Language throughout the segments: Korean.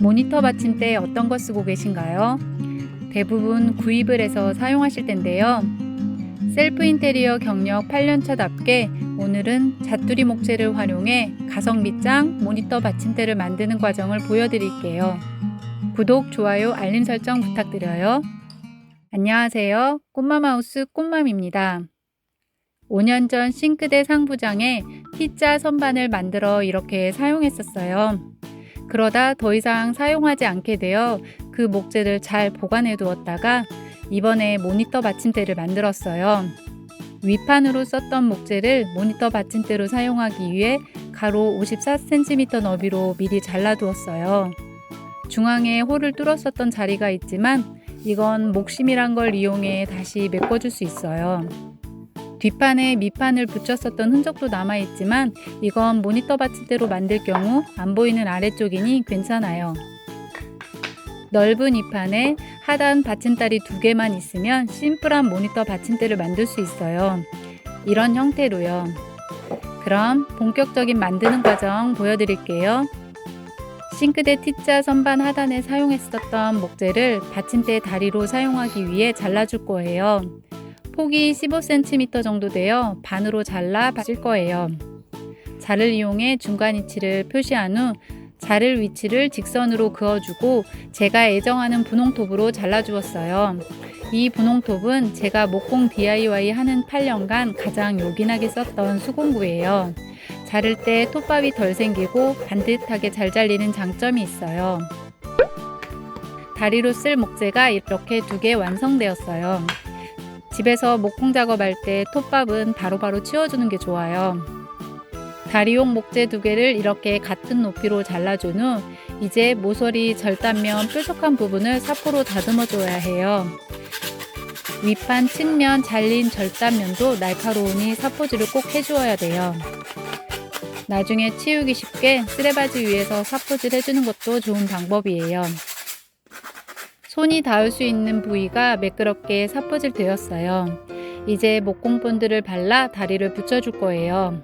모니터 받침대 어떤 거 쓰고 계신가요? 대부분 구입을 해서 사용하실 텐데요. 셀프 인테리어 경력 8년차답게 오늘은 자투리 목재를 활용해 가성 밑장 모니터 받침대를 만드는 과정을 보여드릴게요. 구독, 좋아요, 알림 설정 부탁드려요. 안녕하세요. 꽃맘하우스 꽃맘입니다. 5년 전 싱크대 상부장에 T자 선반을 만들어 이렇게 사용했었어요. 그러다 더 이상 사용하지 않게 되어 그 목재를 잘 보관해 두었다가 이번에 모니터 받침대를 만들었어요. 위판으로 썼던 목재를 모니터 받침대로 사용하기 위해 가로 54cm 너비로 미리 잘라두었어요. 중앙에 홀을 뚫었었던 자리가 있지만 이건 목심이란 걸 이용해 다시 메꿔줄 수 있어요. 뒷판에 밑판을 붙였었던 흔적도 남아있지만 이건 모니터 받침대로 만들 경우 안 보이는 아래쪽이니 괜찮아요. 넓은 이 판에 하단 받침다리 두 개만 있으면 심플한 모니터 받침대를 만들 수 있어요. 이런 형태로요. 그럼 본격적인 만드는 과정 보여드릴게요. 싱크대 T자 선반 하단에 사용했었던 목재를 받침대 다리로 사용하기 위해 잘라줄 거예요. 폭이 15cm 정도 되어 반으로 잘라 받을 거예요. 자를 이용해 중간 위치를 표시한 후 자를 위치를 직선으로 그어주고 제가 애정하는 분홍톱으로 잘라주었어요. 이 분홍톱은 제가 목공 DIY 하는 8년간 가장 요긴하게 썼던 수공구예요. 자를 때 톱밥이 덜 생기고 반듯하게 잘 잘리는 장점이 있어요. 다리로 쓸 목재가 이렇게 두 개 완성되었어요. 집에서 목공 작업할 때 톱밥은 바로바로 치워주는 게 좋아요. 다리용 목재 두 개를 이렇게 같은 높이로 잘라준 후 이제 모서리 절단면 뾰족한 부분을 사포로 다듬어 줘야 해요. 윗판 측면 잘린 절단면도 날카로우니 사포질을 꼭 해주어야 돼요. 나중에 치우기 쉽게 쓰레바지 위에서 사포질 해주는 것도 좋은 방법이에요. 손이 닿을 수 있는 부위가 매끄럽게 사포질 되었어요. 이제 목공 본드를 발라 다리를 붙여줄 거예요.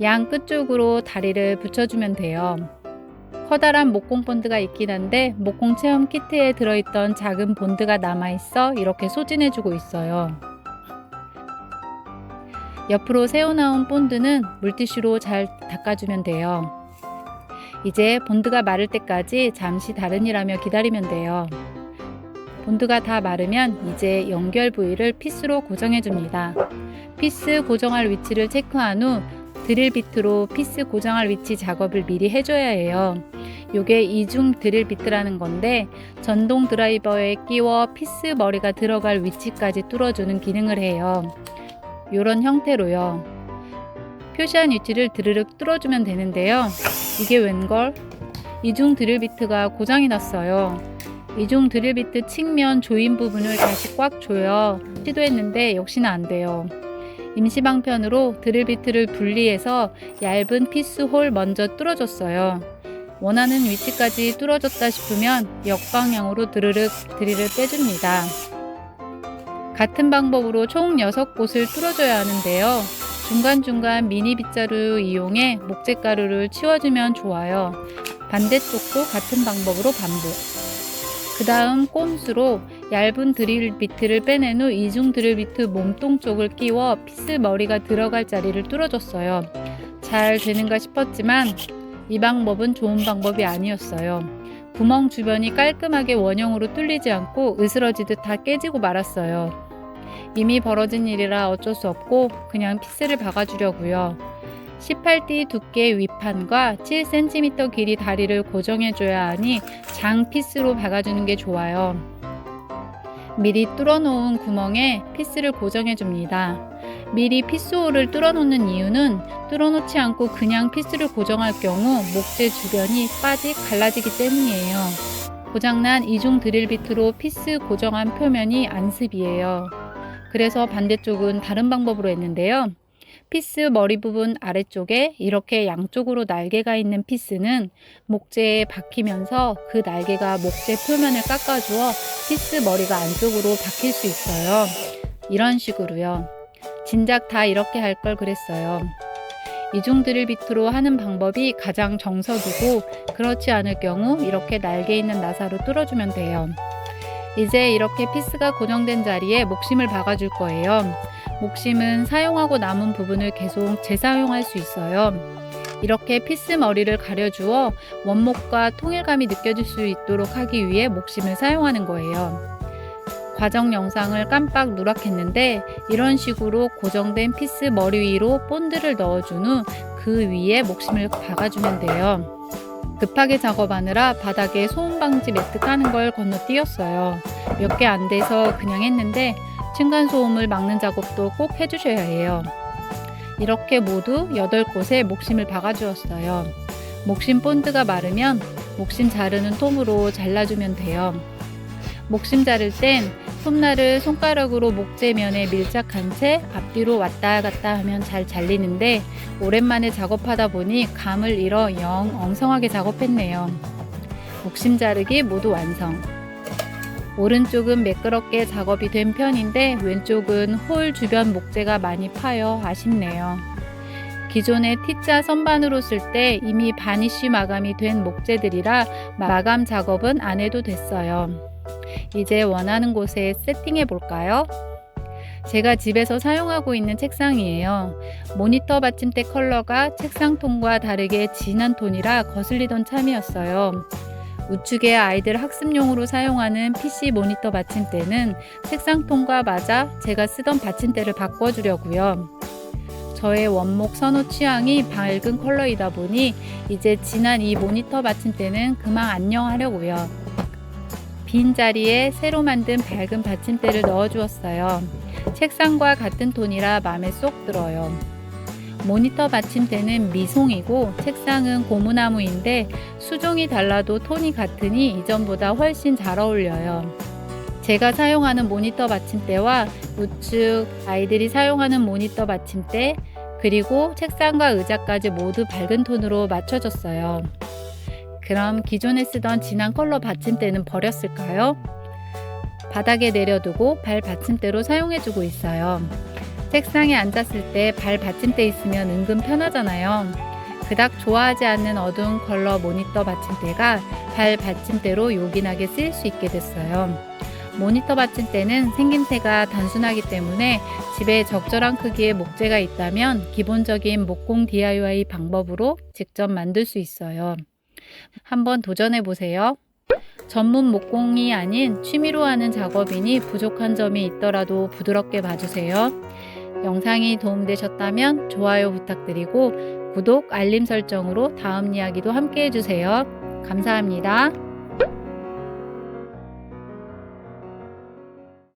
양 끝쪽으로 다리를 붙여주면 돼요. 커다란 목공 본드가 있긴 한데 목공 체험 키트에 들어있던 작은 본드가 남아있어 이렇게 소진해주고 있어요. 옆으로 새어 나온 본드는 물티슈로 잘 닦아주면 돼요. 이제 본드가 마를 때까지 잠시 다른 일하며 기다리면 돼요. 본드가 다 마르면 이제 연결 부위를 피스로 고정해 줍니다. 피스 고정할 위치를 체크한 후 드릴 비트로 피스 고정할 위치 작업을 미리 해줘야 해요. 요게 이중 드릴 비트라는 건데 전동 드라이버에 끼워 피스 머리가 들어갈 위치까지 뚫어주는 기능을 해요. 요런 형태로요. 표시한 위치를 드르륵 뚫어주면 되는데요. 이게 웬걸? 이중 드릴 비트가 고장이 났어요. 이중 드릴 비트 측면 조인 부분을 다시 꽉 조여 시도했는데 역시나 안 돼요. 임시 방편으로 드릴 비트를 분리해서 얇은 피스 홀 먼저 뚫어줬어요. 원하는 위치까지 뚫어졌다 싶으면 역방향으로 드르륵 드릴을 빼줍니다. 같은 방법으로 총 6곳을 뚫어줘야 하는데요. 중간중간 미니 빗자루 이용해 목재 가루를 치워주면 좋아요. 반대쪽도 같은 방법으로 반복. 그 다음 꼼수로 얇은 드릴 비트를 빼낸 후 이중 드릴 비트 몸통 쪽을 끼워 피스 머리가 들어갈 자리를 뚫어줬어요. 잘 되는가 싶었지만 이 방법은 좋은 방법이 아니었어요. 구멍 주변이 깔끔하게 원형으로 뚫리지 않고 으스러지듯 다 깨지고 말았어요. 이미 벌어진 일이라 어쩔 수 없고 그냥 피스를 박아주려고요. 18D 두께 윗판과 7cm 길이 다리를 고정해줘야 하니 장 피스로 박아주는 게 좋아요. 미리 뚫어놓은 구멍에 피스를 고정해줍니다. 미리 피스홀을 뚫어놓는 이유는 뚫어놓지 않고 그냥 피스를 고정할 경우 목재 주변이 빠지 갈라지기 때문이에요. 고장난 이중 드릴 비트로 피스 고정한 표면이 안습이에요. 그래서 반대쪽은 다른 방법으로 했는데요. 피스 머리 부분 아래쪽에 이렇게 양쪽으로 날개가 있는 피스는 목재에 박히면서 그 날개가 목재 표면을 깎아주어 피스 머리가 안쪽으로 박힐 수 있어요. 이런 식으로요. 진작 다 이렇게 할 걸 그랬어요. 이중 드릴 비트로 하는 방법이 가장 정석이고 그렇지 않을 경우 이렇게 날개 있는 나사로 뚫어주면 돼요. 이제 이렇게 피스가 고정된 자리에 목심을 박아줄 거예요. 목심은 사용하고 남은 부분을 계속 재사용할 수 있어요. 이렇게 피스 머리를 가려주어 원목과 통일감이 느껴질 수 있도록 하기 위해 목심을 사용하는 거예요. 과정 영상을 깜빡 누락했는데 이런 식으로 고정된 피스 머리 위로 본드를 넣어준 후 그 위에 목심을 박아주면 돼요. 급하게 작업하느라 바닥에 소음 방지 매트 까는 걸 건너뛰었어요. 몇 개 안 돼서 그냥 했는데 층간 소음을 막는 작업도 꼭 해주셔야 해요. 이렇게 모두 8곳에 목심을 박아주었어요. 목심 본드가 마르면 목심 자르는 톱으로 잘라주면 돼요. 목심 자를 땐 톱날을 손가락으로 목재면에 밀착한 채 앞뒤로 왔다 갔다 하면 잘 잘리는데 오랜만에 작업하다 보니 감을 잃어 영 엉성하게 작업했네요. 목심 자르기 모두 완성. 오른쪽은 매끄럽게 작업이 된 편인데 왼쪽은 홀 주변 목재가 많이 파여 아쉽네요. 기존의 T자 선반으로 쓸 때 이미 바니쉬 마감이 된 목재들이라 마감 작업은 안 해도 됐어요. 이제 원하는 곳에 세팅해 볼까요? 제가 집에서 사용하고 있는 책상이에요. 모니터 받침대 컬러가 책상 톤과 다르게 진한 톤이라 거슬리던 참이었어요. 우측에 아이들 학습용으로 사용하는 PC 모니터 받침대는 책상 톤과 맞아 제가 쓰던 받침대를 바꿔주려고요. 저의 원목 선호 취향이 밝은 컬러이다 보니 이제 진한 이 모니터 받침대는 그만 안녕하려고요. 빈 자리에 새로 만든 밝은 받침대를 넣어 주었어요. 책상과 같은 톤이라 마음에 쏙 들어요. 모니터 받침대는 미송이고 책상은 고무나무인데 수종이 달라도 톤이 같으니 이전보다 훨씬 잘 어울려요. 제가 사용하는 모니터 받침대와 우측 아이들이 사용하는 모니터 받침대 그리고 책상과 의자까지 모두 밝은 톤으로 맞춰졌어요. 그럼 기존에 쓰던 진한 컬러 받침대는 버렸을까요? 바닥에 내려두고 발 받침대로 사용해주고 있어요. 책상에 앉았을 때 발 받침대 있으면 은근 편하잖아요. 그닥 좋아하지 않는 어두운 컬러 모니터 받침대가 발 받침대로 요긴하게 쓰일 수 있게 됐어요. 모니터 받침대는 생김새가 단순하기 때문에 집에 적절한 크기의 목재가 있다면 기본적인 목공 DIY 방법으로 직접 만들 수 있어요. 한번 도전해 보세요. 전문 목공이 아닌 취미로 하는 작업이니 부족한 점이 있더라도 부드럽게 봐주세요. 영상이 도움되셨다면 좋아요 부탁드리고 구독, 알림 설정으로 다음 이야기도 함께 해주세요. 감사합니다.